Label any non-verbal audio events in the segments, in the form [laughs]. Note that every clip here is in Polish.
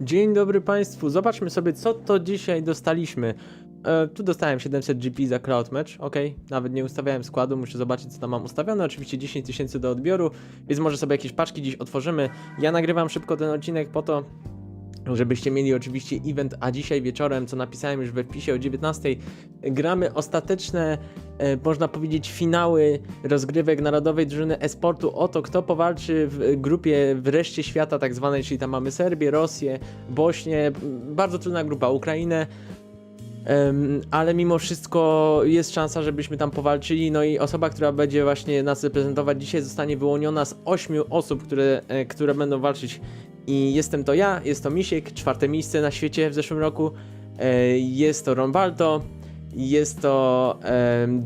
Dzień dobry Państwu, zobaczmy sobie co to dzisiaj dostaliśmy. E, tu dostałem 700 GP za crowd match, ok, nawet nie ustawiałem składu, muszę zobaczyć co tam mam ustawione, oczywiście 10 tysięcy do odbioru, więc może sobie jakieś paczki dziś otworzymy. Ja nagrywam szybko ten odcinek po to, żebyście mieli oczywiście event, a dzisiaj wieczorem, co napisałem już we wpisie o 19, gramy ostateczne, e, można powiedzieć, finały rozgrywek Narodowej Drużyny Esportu o to, kto powalczy w grupie wreszcie świata tak zwanej, czyli tam mamy Serbię, Rosję, Bośnię, bardzo trudna grupa, Ukrainę, ale mimo wszystko jest szansa, żebyśmy tam powalczyli. No i osoba, która będzie właśnie nas reprezentować dzisiaj, zostanie wyłoniona z ośmiu osób, które, e, które będą walczyć. I jestem to ja, jest to Misiek, czwarte miejsce na świecie w zeszłym roku. E, Jest to Rombalto, jest to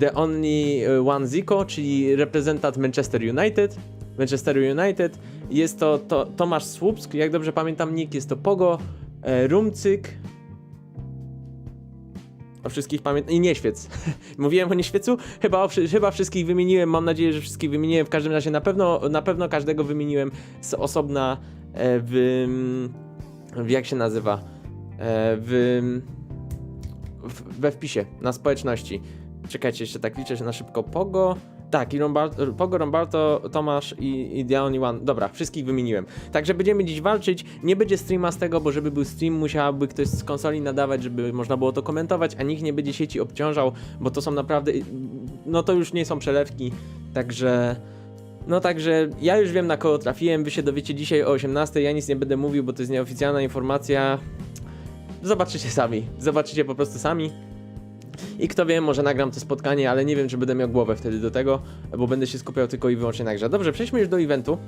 The Only One Zico, czyli reprezentant Manchester United. Manchester United. Jest to, to Tomasz Słupsk, jak dobrze pamiętam nick, jest to Pogo, e, Rumcyk, o wszystkich pamiętam. I nieświec. [laughs] Mówiłem o nieświecu? Chyba, o, chyba wszystkich wymieniłem. Mam nadzieję, że wszystkich wymieniłem. W każdym razie na pewno, na pewno każdego wymieniłem z osobna w, w. Jak się nazywa? E, w, w. We wpisie na społeczności. Czekajcie, jeszcze tak liczę że na szybko. Pogo. Tak, i Rombalto, Pogo, Rombalto, Tomasz i, i Only One. Dobra, wszystkich wymieniłem. Także będziemy dziś walczyć. Nie będzie streama z tego, bo żeby był stream, musiałaby ktoś z konsoli nadawać, żeby można było to komentować, a nikt nie będzie sieci obciążał, bo to są naprawdę. No to już nie są przelewki. Także. No także ja już wiem na kogo trafiłem, wy się dowiecie dzisiaj o 18, ja nic nie będę mówił, bo to jest nieoficjalna informacja. Zobaczycie sami, zobaczycie po prostu sami. I kto wie, może nagram to spotkanie, ale nie wiem, czy będę miał głowę wtedy do tego, bo będę się skupiał tylko i wyłącznie na grze. Dobrze, przejdźmy już do eventu.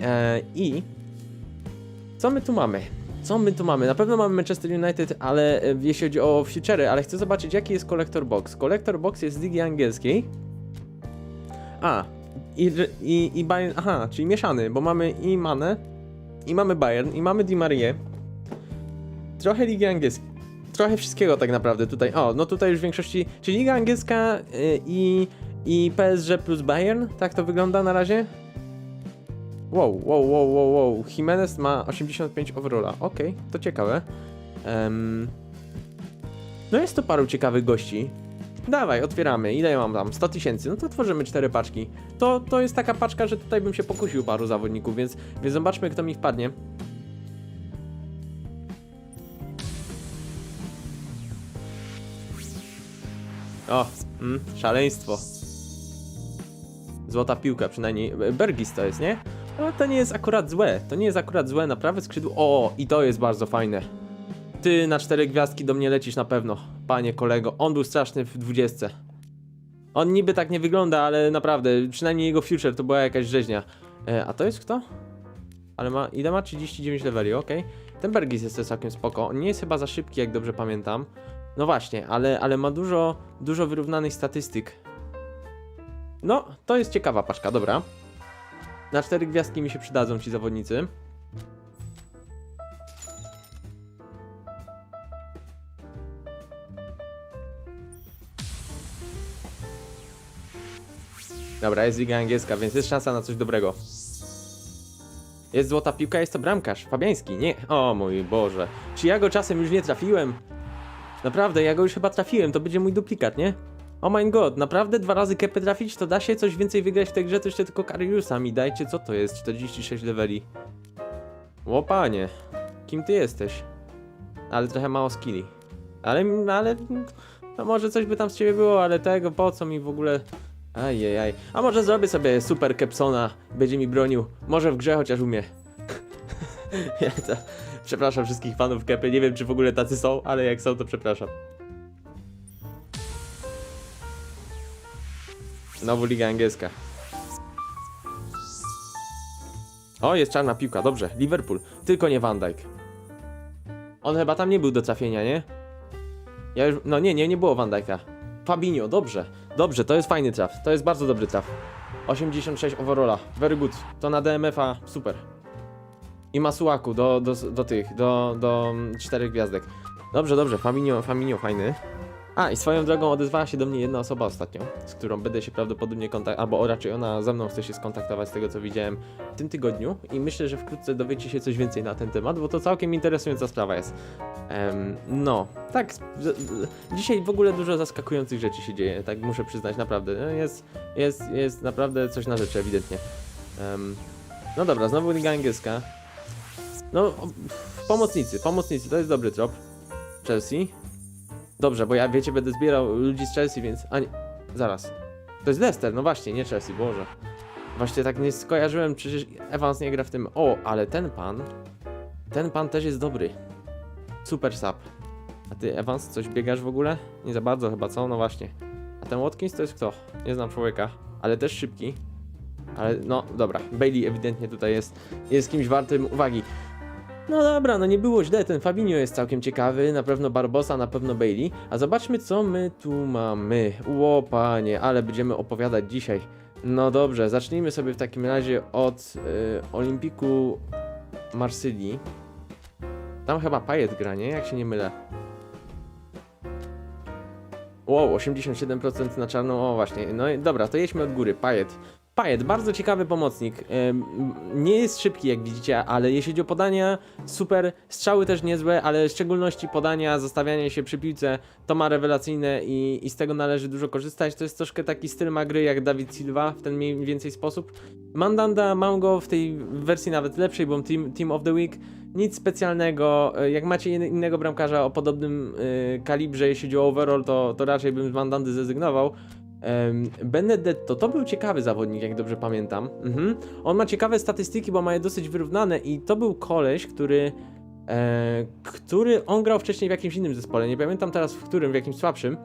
Eee, I co my tu mamy? Co my tu mamy? Na pewno mamy Manchester United, ale e, jeśli chodzi o future'y, ale chcę zobaczyć jaki jest Collector Box. Collector Box jest z ligi angielskiej. A, i, i, i Bayern, aha, czyli mieszany, bo mamy i Mane, i mamy Bayern, i mamy Di Maria. Trochę ligi angielskiej. Trochę wszystkiego tak naprawdę tutaj. O, no tutaj już w większości, czyli liga angielska y, i, i PSG plus Bayern, tak to wygląda na razie. Wow, wow, wow, wow, wow. Jimenez ma 85 overalla. Okej, to ciekawe. Em, no jest to paru ciekawych gości. Dawaj, otwieramy. Ile ja mam tam? 100 tysięcy. No to tworzymy cztery paczki. To, to jest taka paczka, że tutaj bym się pokusił paru zawodników, więc, więc zobaczmy, kto mi wpadnie. O, mm, szaleństwo. Złota piłka, przynajmniej. Bergis to jest, nie? No to nie jest akurat złe. To nie jest akurat złe. Na prawe skrzydło. O, i to jest bardzo fajne. Ty na cztery gwiazdki do mnie lecisz na pewno, panie kolego. On był straszny w 20. On niby tak nie wygląda, ale naprawdę, przynajmniej jego future to była jakaś rzeźnia. E, a to jest kto? Ale ma, ile ma? 39 leveli, okej. Ten Bergis jest całkiem spoko. On nie jest chyba za szybki, jak dobrze pamiętam. No właśnie, ale, ale ma dużo, dużo wyrównanych statystyk. No, to jest ciekawa paczka, dobra. Na cztery gwiazdki mi się przydadzą ci zawodnicy. Dobra, jest liga angielska, więc jest szansa na coś dobrego. Jest złota piłka, jest to bramkarz. Fabiański, nie. O mój Boże. Czy ja go czasem już nie trafiłem? Naprawdę, ja go już chyba trafiłem, to będzie mój duplikat, nie? Oh my god, naprawdę dwa razy kepę trafić, to da się coś więcej wygrać w tej grze, to jeszcze tylko Kariusa mi dajcie, co to jest? 46 leveli. O panie, kim ty jesteś? Ale trochę mało skilli. Ale, ale, no może coś by tam z ciebie było, ale tego, po co mi w ogóle... Ajajaj. A może zrobię sobie super Kepsona, będzie mi bronił. Może w grze chociaż umie. [laughs] ja to... Przepraszam wszystkich fanów Kepy, nie wiem czy w ogóle tacy są, ale jak są to przepraszam. Znowu Liga Angielska. O, jest czarna piłka, dobrze. Liverpool, tylko nie Van Dijk. On chyba tam nie był do trafienia, nie? Ja już, no nie, nie, nie było Van Dijk'a. Fabinho, dobrze. Dobrze, to jest fajny traf. To jest bardzo dobry traf. 86 overalla, very good. To na DMF-a, super. I Masuaku do, do, do tych, do, do mm, czterech gwiazdek. Dobrze, dobrze, Fabinho, Fabinho fajny. A, i swoją drogą odezwała się do mnie jedna osoba ostatnio, z którą będę się prawdopodobnie kontaktował, albo raczej ona ze mną chce się skontaktować z tego, co widziałem w tym tygodniu i myślę, że wkrótce dowiecie się coś więcej na ten temat, bo to całkiem interesująca sprawa jest. Em, no, tak, dzisiaj w ogóle dużo zaskakujących rzeczy się dzieje, tak muszę przyznać, naprawdę. No, Jest, jest, jest naprawdę coś na rzeczy, ewidentnie. Em, no dobra, znowu Liga Angielska. No, pomocnicy, pomocnicy, to jest dobry trop. Chelsea. Dobrze, bo ja wiecie, będę zbierał ludzi z Chelsea, więc. A nie, zaraz. To jest Leicester, no właśnie, nie Chelsea, Boże. Właśnie tak nie skojarzyłem, przecież Evans nie gra w tym. O, ale ten pan. Ten pan też jest dobry. Super sap. A ty, Evans, coś biegasz w ogóle? Nie za bardzo chyba, co? No właśnie. A ten Watkins to jest kto? Nie znam człowieka, ale też szybki. Ale no, dobra. Bailey ewidentnie tutaj jest, jest kimś wartym uwagi. No dobra, no nie było źle, ten Fabinho jest całkiem ciekawy, na pewno Barbosa, na pewno Bailey. A zobaczmy co my tu mamy. Ło panie, ale będziemy opowiadać dzisiaj. No dobrze, zacznijmy sobie w takim razie od y, Olimpiku Marsylii. Tam chyba Payet gra, nie? Jak się nie mylę. Wow, 87% na czarno, o właśnie. No dobra, to jedźmy od góry. Payet. Payet, bardzo ciekawy pomocnik. Nie jest szybki, jak widzicie, ale jeśli chodzi o podania, super. Strzały też niezłe, ale w szczególności podania, zostawianie się przy piłce, to ma rewelacyjne i, i z tego należy dużo korzystać. To jest troszkę taki styl ma gry jak Dawid Silva w ten mniej więcej sposób. Mandanda mam go w tej wersji nawet lepszej, bo team, team of the Week. Nic specjalnego. E, Jak macie in- innego bramkarza o podobnym y, kalibrze, jeśli chodzi o overall, to, to raczej bym z Mandandy zrezygnował. Benedetto to był ciekawy zawodnik, jak dobrze pamiętam. Mhm. On ma ciekawe statystyki, bo ma je dosyć wyrównane i to był koleś, który e, który on grał wcześniej w jakimś innym zespole, nie pamiętam teraz w którym, w jakimś słabszym.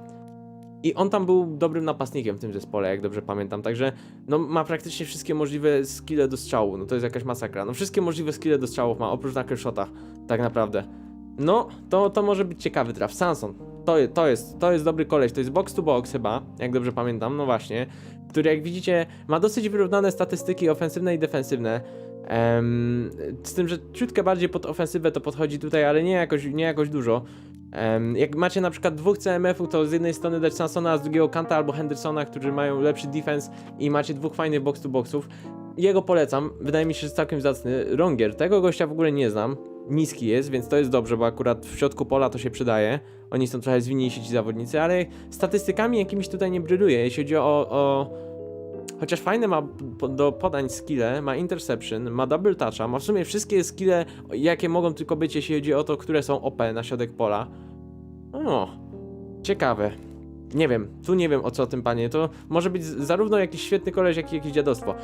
I on tam był dobrym napastnikiem w tym zespole, jak dobrze pamiętam. Także no, ma praktycznie wszystkie możliwe skille do strzału. No to jest jakaś masakra. No wszystkie możliwe skille do strzałów ma, oprócz Shota, tak naprawdę. No, to, to może być ciekawy traf. Sanson. To, to, jest, to jest dobry koleś. To jest box to box chyba, jak dobrze pamiętam. No właśnie. Który, jak widzicie, ma dosyć wyrównane statystyki ofensywne i defensywne. Em, z tym, że ciutkę bardziej pod ofensywę to podchodzi tutaj, ale nie jakoś, nie jakoś dużo. Em, jak macie na przykład dwóch CMF-ów, to z jednej strony dać Sansona, a z drugiego Kanta albo Hendersona, którzy mają lepszy defense i macie dwóch fajnych box-to-boxów. Jego polecam, wydaje mi się, że jest całkiem zacny. Rongier, tego gościa w ogóle nie znam. Niski jest, więc to jest dobrze, bo akurat w środku pola to się przydaje. Oni są trochę zwinniejsi ci zawodnicy, ale statystykami jakimiś tutaj nie bryluje. Jeśli chodzi o, o Chociaż fajne ma do podań skille, ma interception, ma double toucha, ma w sumie wszystkie skille, jakie mogą tylko być, jeśli chodzi o to, które są OP na środek pola. O, ciekawe. Nie wiem, tu nie wiem o co tym panie, to może być zarówno jakiś świetny koleś, jak i jakieś dziadostwo.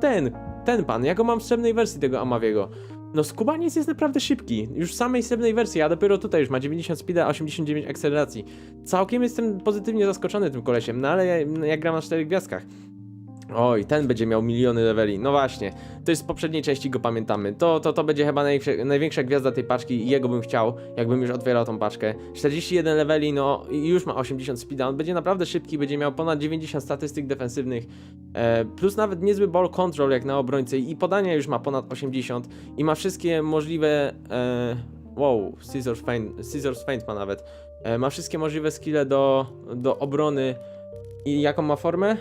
Ten, ten pan, ja go mam w srebrnej wersji tego Amawiego. No skubaniec jest naprawdę szybki, już w samej srebrnej wersji, a dopiero tutaj już ma 90 speeda, 89 akceleracji. Całkiem jestem pozytywnie zaskoczony tym kolesiem, no ale ja, ja gram na 4 gwiazdkach. Oj, ten będzie miał miliony leveli. No właśnie, to jest z poprzedniej części, go pamiętamy. To, to, to będzie chyba największa, największa gwiazda tej paczki i jego bym chciał, jakbym już otwierał tą paczkę. 41 leveli, no i już ma 80 speeda. On będzie naprawdę szybki, będzie miał ponad 90 statystyk defensywnych, e, plus nawet niezły ball control jak na obrońcy i podania już ma ponad 80 i ma wszystkie możliwe... E, wow, Scissors Feint, Scissors Feint ma nawet. E, ma wszystkie możliwe skille do, do obrony i jaką ma formę?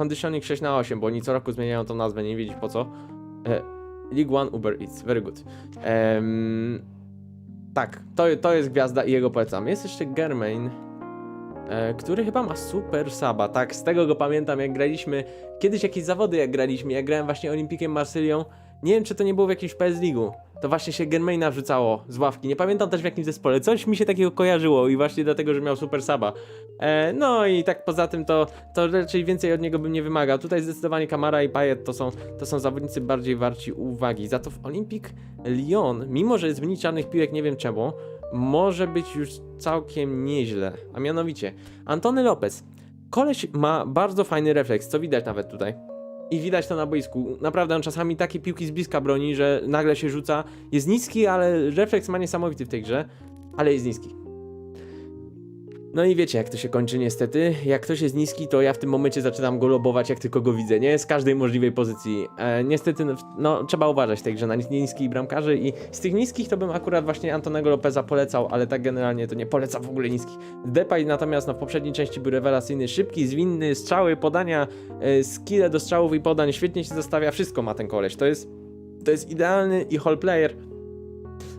Conditioning 6 na 8, bo oni co roku zmieniają tą nazwę, nie wiedzieć po co. E, League One Uber Eats, very good. Em, tak, to, to jest gwiazda i jego polecam. Jest jeszcze Germain, e, który chyba ma super saba, tak, z tego go pamiętam, jak graliśmy, kiedyś jakieś zawody jak graliśmy, jak grałem właśnie Olimpikiem Marsylią, nie wiem czy to nie było w jakimś PS League'u, to właśnie się Germaina wrzucało z ławki, nie pamiętam też w jakim zespole, coś mi się takiego kojarzyło i właśnie dlatego, że miał super saba. E, no i tak poza tym to, to raczej więcej od niego bym nie wymagał. Tutaj zdecydowanie Kamara i Payet to są, to są zawodnicy bardziej warci uwagi. Za to w Olympic Lyon, mimo że jest w czarnych piłek, nie wiem czemu, może być już całkiem nieźle. A mianowicie, Antony Lopez. Koleś ma bardzo fajny refleks, co widać nawet tutaj. I widać to na boisku. Naprawdę on czasami takie piłki z bliska broni, że nagle się rzuca. Jest niski, ale refleks ma niesamowity w tej grze, ale jest niski. No i wiecie, jak to się kończy niestety. Jak ktoś jest niski, to ja w tym momencie zaczynam go lobować, jak tylko go widzę, nie? Z każdej możliwej pozycji. E, niestety, no, no, trzeba uważać grze na nis- niskich bramkarzy i z tych niskich to bym akurat właśnie Antonego Lopeza polecał, ale tak generalnie to nie polecam w ogóle niskich. Depay natomiast no, w poprzedniej części był rewelacyjny, szybki, zwinny, strzały, podania, e, skille do strzałów i podań, świetnie się zostawia, wszystko ma ten koleś. To jest, to jest idealny i whole player.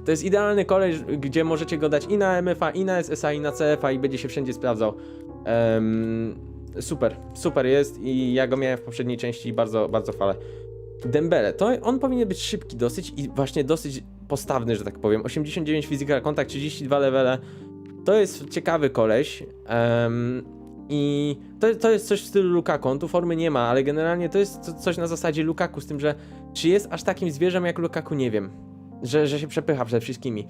To jest idealny koleś, gdzie możecie go dać i na MFA, i na SSA, i na CFA i będzie się wszędzie sprawdzał. Em, super, super jest i ja go miałem w poprzedniej części bardzo, bardzo chwalę. Dembele, to on powinien być szybki dosyć i właśnie dosyć postawny, że tak powiem. 89 physical contact, 32 levele. To jest ciekawy koleś. em, I to, to jest coś w stylu Lukaku. On tu formy nie ma, ale generalnie to jest co- coś na zasadzie Lukaku, z tym, że czy jest aż takim zwierzem jak Lukaku, nie wiem. Że, że się przepycha przed wszystkimi.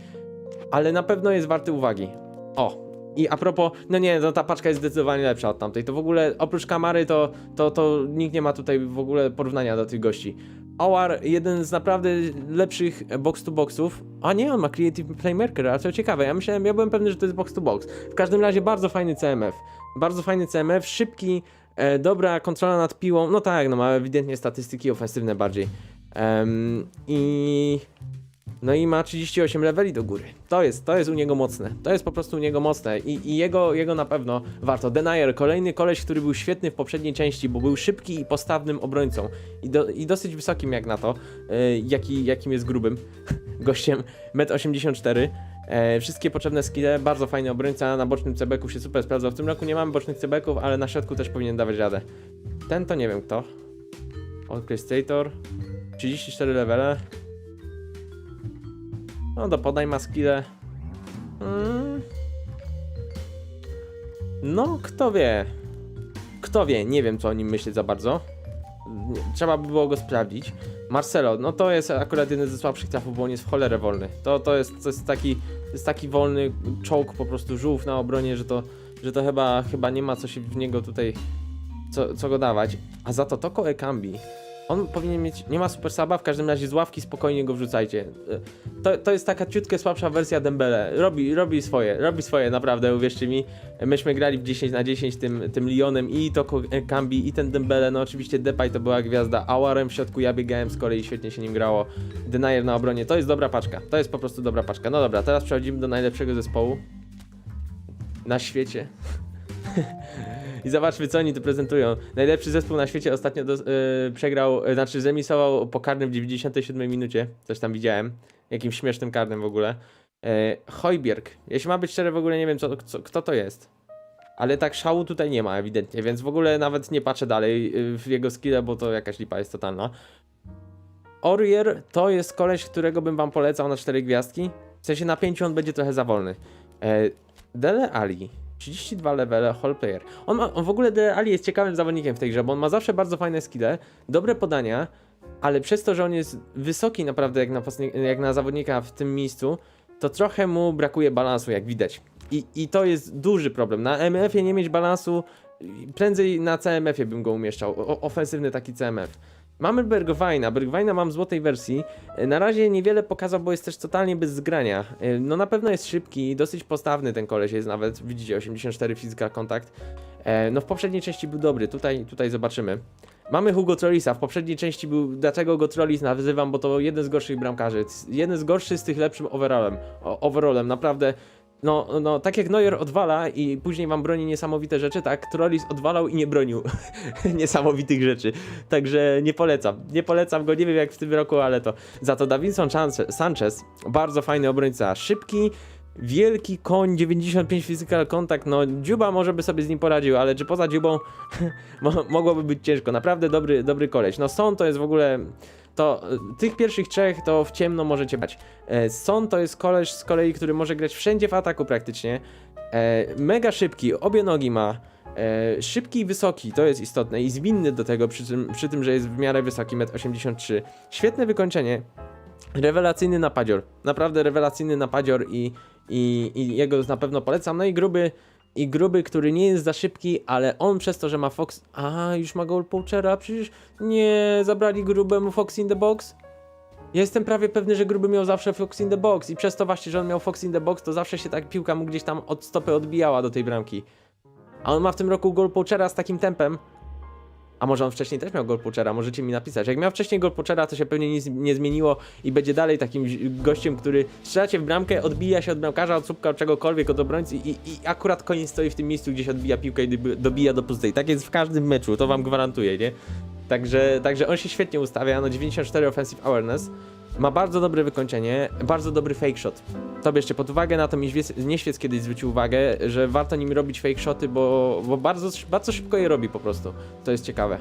Ale na pewno jest warty uwagi. O, i a propos, no nie, no ta paczka jest zdecydowanie lepsza od tamtej. To w ogóle oprócz Kamary to, to, to nikt nie ma tutaj w ogóle porównania do tych gości. Owar, jeden z naprawdę lepszych box to boxów. A nie, on ma Creative Playmaker, ale co ciekawe, ja myślałem, ja byłem pewny, że to jest box to box. W każdym razie bardzo fajny CMF. Bardzo fajny CMF, szybki, e, dobra kontrola nad piłą. No tak, no ma ewidentnie statystyki ofensywne bardziej. Em, I no i ma 38 leveli do góry. To jest, to jest u niego mocne. To jest po prostu u niego mocne i, i jego, jego na pewno warto. Denier, kolejny koleś, który był świetny w poprzedniej części, bo był szybki i postawnym obrońcą. I, do, i dosyć wysokim jak na to, yy, jaki, jakim jest grubym [laughs] gościem, 1,84 m. E, wszystkie potrzebne skille, bardzo fajny obrońca, na bocznym cebeku się super sprawdzał. W tym roku nie mamy bocznych cebeków, ale na środku też powinien dawać radę. Ten to nie wiem kto. Orchestrator, 34 levele. No do podaj ma skille. Mm. No, kto wie. Kto wie, nie wiem co o nim myśleć za bardzo. Trzeba by było go sprawdzić. Marcelo, no to jest akurat jeden ze słabszych trafów, bo on jest w cholerę wolny. To, to, jest, to jest taki jest taki wolny czołg, po prostu żółw na obronie, że to, że to chyba, chyba nie ma co się w niego tutaj co, co go dawać. A za to Toko Ekambi. On powinien mieć, nie ma super saba, w każdym razie z ławki spokojnie go wrzucajcie. To, to jest taka ciutkę słabsza wersja Dembele. Robi, robi swoje, robi swoje, naprawdę, uwierzcie mi. Myśmy grali w 10 na 10 tym, tym Lyonem i Toko Kambi i ten Dembele, no oczywiście Depay to była gwiazda, Awarem w środku ja biegałem z kolei, świetnie się nim grało. Denier na obronie, to jest dobra paczka, to jest po prostu dobra paczka. No dobra, teraz przechodzimy do najlepszego zespołu na świecie. [laughs] I zobaczmy, co oni tu prezentują. Najlepszy zespół na świecie ostatnio do, yy, przegrał, yy, znaczy zemisował po karnym w 97 minucie. Coś tam widziałem. Jakimś śmiesznym karnym w ogóle. Yy. Jeśli ma być szczery, w ogóle nie wiem, co, co, kto to jest. Ale tak szału tutaj nie ma ewidentnie, więc w ogóle nawet nie patrzę dalej yy, w jego skille, bo to jakaś lipa jest totalna. Orier to jest koleś, którego bym wam polecał na 4 gwiazdki. W sensie na 5 on będzie trochę za wolny. E, Dele Ali. 32 levele, whole player. On, ma, on w ogóle Dele Ali jest ciekawym zawodnikiem w tej grze, bo on ma zawsze bardzo fajne skille, dobre podania, ale przez to, że on jest wysoki naprawdę jak na, jak na zawodnika w tym miejscu, to trochę mu brakuje balansu, jak widać. I, I to jest duży problem. Na MF-ie nie mieć balansu, prędzej na CMF-ie bym go umieszczał. O, ofensywny taki CMF. Mamy Bergwajna. Bergwajna mam w złotej wersji. E, Na razie niewiele pokazał, bo jest też totalnie bez zgrania. E, No na pewno jest szybki, dosyć postawny ten koleś jest nawet. Widzicie, 84 physical contact. E, No w poprzedniej części był dobry, tutaj, tutaj zobaczymy. Mamy Hugo Trollisa. W poprzedniej części był, dlaczego go Trollis nazywam, bo to jeden z gorszych bramkarzy. Jeden z gorszych z tych lepszym overallem. O, overallem, naprawdę. No, no, tak jak Neuer odwala i później wam broni niesamowite rzeczy, tak Trollis odwalał i nie bronił [laughs] niesamowitych rzeczy. Także nie polecam. Nie polecam go, nie wiem jak w tym roku, ale to. Za to Davinson Sanchez, bardzo fajny obrońca, szybki, wielki koń, 95 physical contact, no Dziuba może by sobie z nim poradził, ale czy poza Dziubą [laughs] mo- mogłoby być ciężko. Naprawdę dobry, dobry koleś. No Son to jest w ogóle... To e, tych pierwszych trzech to w ciemno możecie brać. E, Son to jest koleś z kolei, który może grać wszędzie w ataku praktycznie. E, mega szybki, obie nogi ma. E, szybki i wysoki, to jest istotne i zwinny do tego, przy tym, przy tym że jest w miarę wysoki, 1,83 m. Świetne wykończenie. Rewelacyjny napadzior. Naprawdę rewelacyjny napadzior i, i, i jego na pewno polecam. No i gruby, i gruby, który nie jest za szybki, ale on przez to, że ma Fox. A, już ma goal poachera, przecież nie zabrali grubemu Fox in the box. Ja jestem prawie pewny, że Gruby miał zawsze Fox in the Box i przez to właśnie, że on miał Fox in the Box, to zawsze się tak piłka mu gdzieś tam od stopy odbijała do tej bramki. A on ma w tym roku gol poachera z takim tempem. A może on wcześniej też miał gol poachera, możecie mi napisać. Jak miał wcześniej gol poachera, to się pewnie nic nie zmieniło i będzie dalej takim gościem, który strzelacie w bramkę, odbija się od bramkarza, od słupka, od czegokolwiek, od obrońcy i, i akurat koniec stoi w tym miejscu, gdzieś odbija piłkę i dobi- dobija do pustej. Tak jest w każdym meczu, to wam gwarantuję, nie? Także, także on się świetnie ustawia, no 94 offensive awareness. Ma bardzo dobre wykończenie, bardzo dobry fake shot. To bierzcie pod uwagę, na to mi Nieświec kiedyś zwrócił uwagę, że warto nim robić fake shoty, bo, bo bardzo, bardzo szybko je robi po prostu. To jest ciekawe.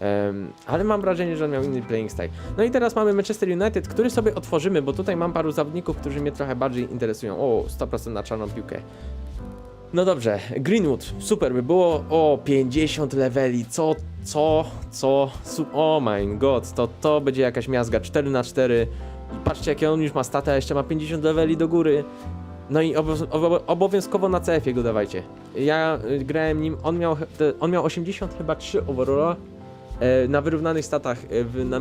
Em, ale mam wrażenie, że on miał inny playing style. No i teraz mamy Manchester United, który sobie otworzymy, bo tutaj mam paru zawodników, którzy mnie trochę bardziej interesują. O, 100% na czarną piłkę. No dobrze, Greenwood, super by było. O, 50 leveli, co, co, co, su oh my god, to, to będzie jakaś miazga, 4 na 4 I patrzcie, jakie on już ma staty, a jeszcze ma 50 leveli do góry. No i obo obo obowiązkowo na CF go dawajcie. Ja y, grałem nim, on miał, on miał 80 chyba 3 overalla na wyrównanych statach e, w, na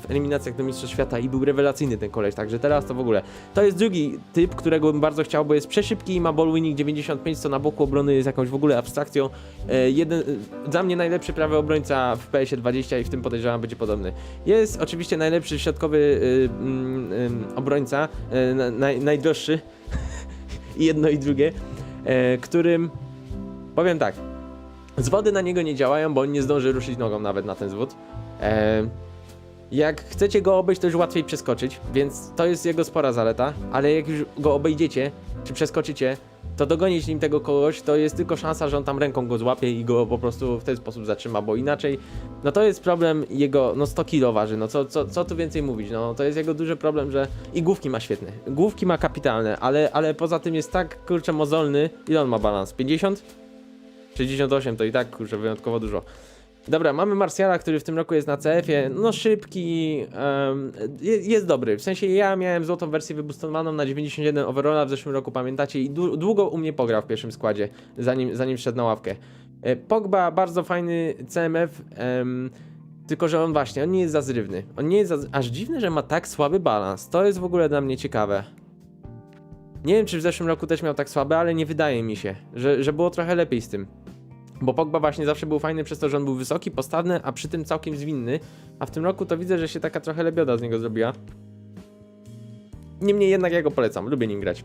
w eliminacjach do Mistrzostw Świata i był rewelacyjny ten koleś, także teraz to w ogóle. To jest drugi typ, którego bym bardzo chciał, bo jest przeszybki i ma ball winning 95, co na boku obrony jest jakąś w ogóle abstrakcją. E, jeden, e, dla mnie najlepszy prawy obrońca w PS-ie 20 i w tym podejrzewam będzie podobny. Jest oczywiście najlepszy środkowy e, mm, em, obrońca, e, na, naj, najdroższy [laughs] i jedno i drugie, e, którym powiem tak, zwody na niego nie działają, bo on nie zdąży ruszyć nogą nawet na ten zwód. E, jak chcecie go obejść, to już łatwiej przeskoczyć, więc to jest jego spora zaleta, ale jak już go obejdziecie, czy przeskoczycie, to dogonić nim tego kogoś, to jest tylko szansa, że on tam ręką go złapie i go po prostu w ten sposób zatrzyma, bo inaczej, no to jest problem jego, no 100 kilo waży, no co, co, co tu więcej mówić, no to jest jego duży problem, że i główki ma świetne, główki ma kapitalne, ale, ale poza tym jest tak, kurczę, mozolny, ile on ma balans, 50? 68 to i tak, kurczę, wyjątkowo dużo. Dobra, mamy Marsjala, który w tym roku jest na CF-ie. No szybki, je- jest dobry. W sensie ja miałem złotą wersję wybustowaną na 91 overalla w zeszłym roku, pamiętacie? I dłu- długo u mnie pograł w pierwszym składzie, zanim, zanim wszedł na ławkę. E, Pogba, bardzo fajny CMF, em, tylko że on właśnie, on nie jest zazrywny. On nie jest. Aż dziwne, że ma tak słaby balans. To jest w ogóle dla mnie ciekawe. Nie wiem, czy w zeszłym roku też miał tak słabe, ale nie wydaje mi się, że, że było trochę lepiej z tym. Bo Pogba właśnie zawsze był fajny przez to, że on był wysoki, postawny, a przy tym całkiem zwinny. A w tym roku to widzę, że się taka trochę lebioda z niego zrobiła. Niemniej jednak ja go polecam, lubię nim grać.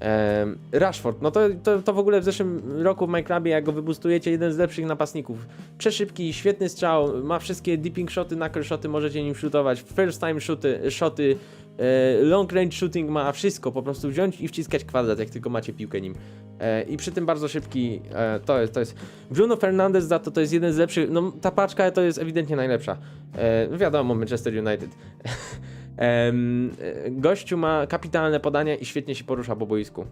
Em, Rashford, no to, to, to w ogóle w zeszłym roku w MyClubie, jak go wybustujecie, jeden z lepszych napastników. Przeszybki, świetny strzał, ma wszystkie dipping shoty, knuckle shoty, możecie nim shootować, first time shoty, e, long range shooting ma wszystko, po prostu wziąć i wciskać kwadrat, jak tylko macie piłkę nim. E, I przy tym bardzo szybki, e, to jest, to jest. Bruno Fernandes za to to jest jeden z lepszych, no ta paczka to jest ewidentnie najlepsza. E, no wiadomo, Manchester United. [laughs] E, gościu ma kapitalne podania i świetnie się porusza po boisku.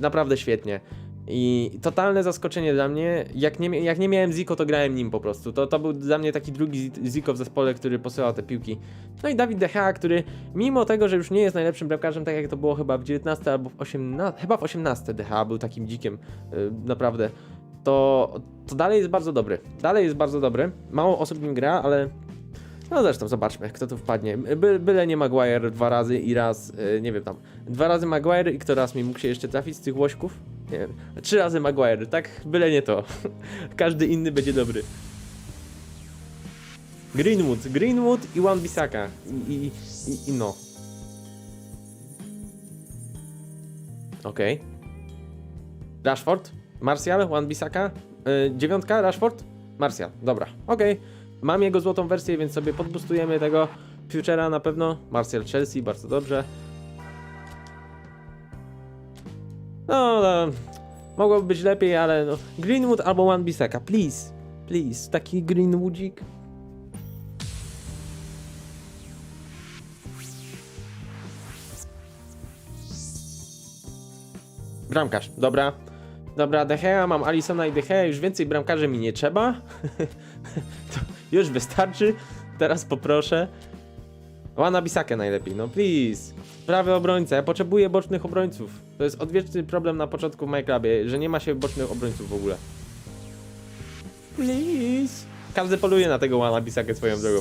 Naprawdę świetnie. I totalne zaskoczenie dla mnie. Jak nie, jak nie miałem Zico, to grałem nim po prostu. To, to był dla mnie taki drugi Zi- Zico w zespole, który posyłał te piłki. No i Dawid De Gea, który mimo tego, że już nie jest najlepszym bramkarzem, tak jak to było chyba w 19 albo w 18, chyba w 18 De Gea był takim dzikiem, y, naprawdę. To, to dalej jest bardzo dobry. Dalej jest bardzo dobry. Mało osób nim gra, ale no zresztą zobaczmy, kto tu wpadnie. By, byle nie Maguire dwa razy i raz, y, nie wiem tam, dwa razy Maguire i kto raz mi mógł się jeszcze trafić z tych łośków? Nie wiem, trzy razy Maguire, tak? Byle nie to. [laughs] Każdy inny będzie dobry. Greenwood, Greenwood i Wan Bissaka. I, i, i, i no. Okej. Rashford, Martial, Wan Bissaka, y, dziewiątka, Rashford, Martial, dobra, okej. Mam jego złotą wersję, więc sobie podbustujemy tego Futura na pewno. Martial Chelsea, bardzo dobrze. No, no mogłoby być lepiej, ale no. Greenwood albo One Bissaka, please. Please, taki Greenwoodzik. Bramkarz, dobra. Dobra, De Gea, mam Alisona i De Gea, już więcej bramkarzy mi nie trzeba. [laughs] to już wystarczy. Teraz poproszę. Łana Bisakę najlepiej, no please. Prawy obrońca, ja potrzebuję bocznych obrońców. To jest odwieczny problem na początku w MyClubie, że nie ma się bocznych obrońców w ogóle. Please. Każdy poluje na tego Łana Bisakę swoją drogą.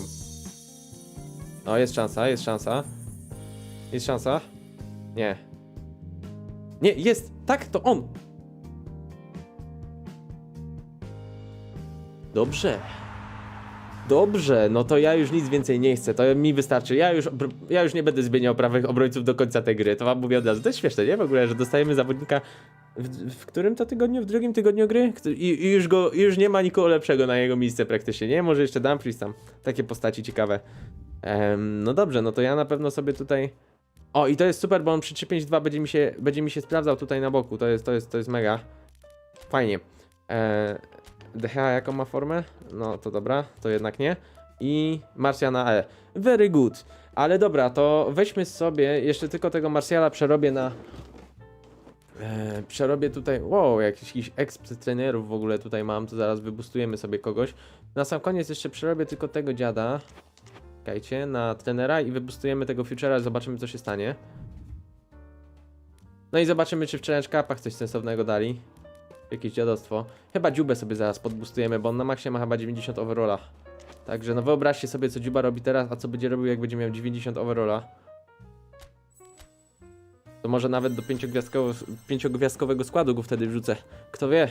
O, jest szansa, jest szansa. Jest szansa? Nie. Nie, jest! Tak, to on! Dobrze. Dobrze, no to ja już nic więcej nie chcę, to mi wystarczy. Ja już, ja już nie będę zmieniał prawych obrońców do końca tej gry. To wam mówię od razu. To jest śmieszne, nie? W ogóle, że dostajemy zawodnika w, w którym to tygodniu? W drugim tygodniu gry? I, I już go, już nie ma nikogo lepszego na jego miejsce praktycznie, nie? Może jeszcze Dumfries tam. Takie postaci ciekawe. Em, no dobrze, no to ja na pewno sobie tutaj... O, i to jest super, bo on przy 352 będzie mi się, będzie mi się sprawdzał tutaj na boku. To jest, to jest, to jest mega. Fajnie. E, DH jaką ma formę? No to dobra, to jednak nie. I Marsja na E. Very good. Ale dobra, to weźmy sobie, jeszcze tylko tego Marsjala przerobię na... E, przerobię tutaj, wow, jakiś exp trenerów w ogóle tutaj mam, to zaraz wybustujemy sobie kogoś. Na sam koniec jeszcze przerobię tylko tego dziada. Czekajcie, na trenera i wybustujemy tego futura, zobaczymy co się stanie. No i zobaczymy czy w challenge cupach coś sensownego dali. Jakieś dziadostwo. Chyba dziubę sobie zaraz podbustujemy, bo on na maksie ma chyba 90 overalla. Także no wyobraźcie sobie co dziuba robi teraz, a co będzie robił jak będzie miał 90 overalla. To może nawet do pięciogwiazdkowo- pięciogwiazdkowego składu go wtedy wrzucę. Kto wie?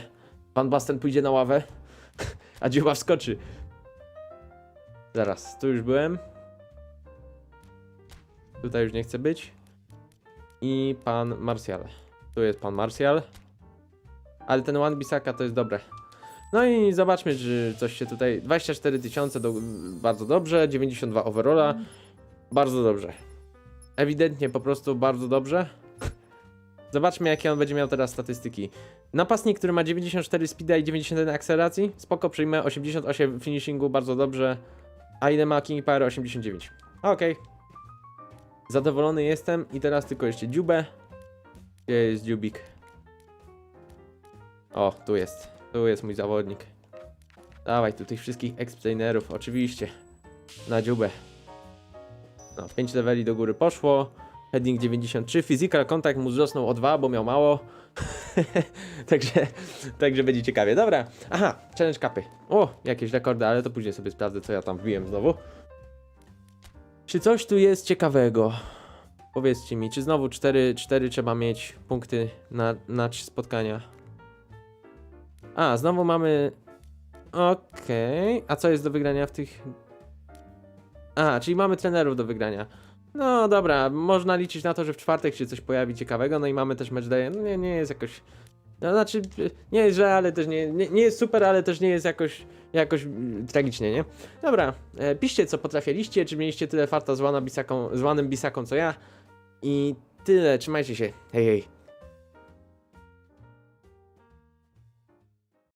Pan Basten pójdzie na ławę, [laughs] a dziuba wskoczy. Zaraz, tu już byłem. Tutaj już nie chcę być. I pan Marsjal. Tu jest pan Marsjal. Ale ten One Bisaka to jest dobre. No i zobaczmy, czy coś się tutaj. 24 tysiące, do... bardzo dobrze. 92 overalla, bardzo dobrze. Ewidentnie po prostu bardzo dobrze. Zobaczmy, jakie on będzie miał teraz statystyki. Napastnik, który ma 94 speeda i 91 akceleracji, spoko, przyjmę 88 finishingu, bardzo dobrze. A ile ma King Power? 89. Okej. Zadowolony jestem i teraz tylko jeszcze dziubę. Gdzie jest dziubik? O, tu jest. Tu jest mój zawodnik. Dawaj, tu tych wszystkich explainerów, oczywiście. Na dziubę. No, 5 leveli do góry poszło. Heading 93. Physical contact mu wzrosnął o 2, bo miał mało. [laughs] także, także będzie ciekawie. Dobra. Aha, challenge capy. O, jakieś rekordy, ale to później sobie sprawdzę, co ja tam wbiłem znowu. Czy coś tu jest ciekawego? Powiedzcie mi, czy znowu 4, 4 trzeba mieć punkty na, na spotkania? A, znowu mamy. Okej. A co jest do wygrania w tych. A, czyli mamy trenerów do wygrania. No dobra, można liczyć na to, że w czwartek się coś pojawi ciekawego, no i mamy też mecz. No nie, nie jest jakoś. No znaczy, nie jest źle, ale też nie, nie, nie jest super, ale też nie jest jakoś, jakoś mm, tragicznie, nie? Dobra, e, piszcie co potrafialiście, czy mieliście tyle farta z, bisaką, z Bisaką co ja. I tyle, trzymajcie się. Hej, hej.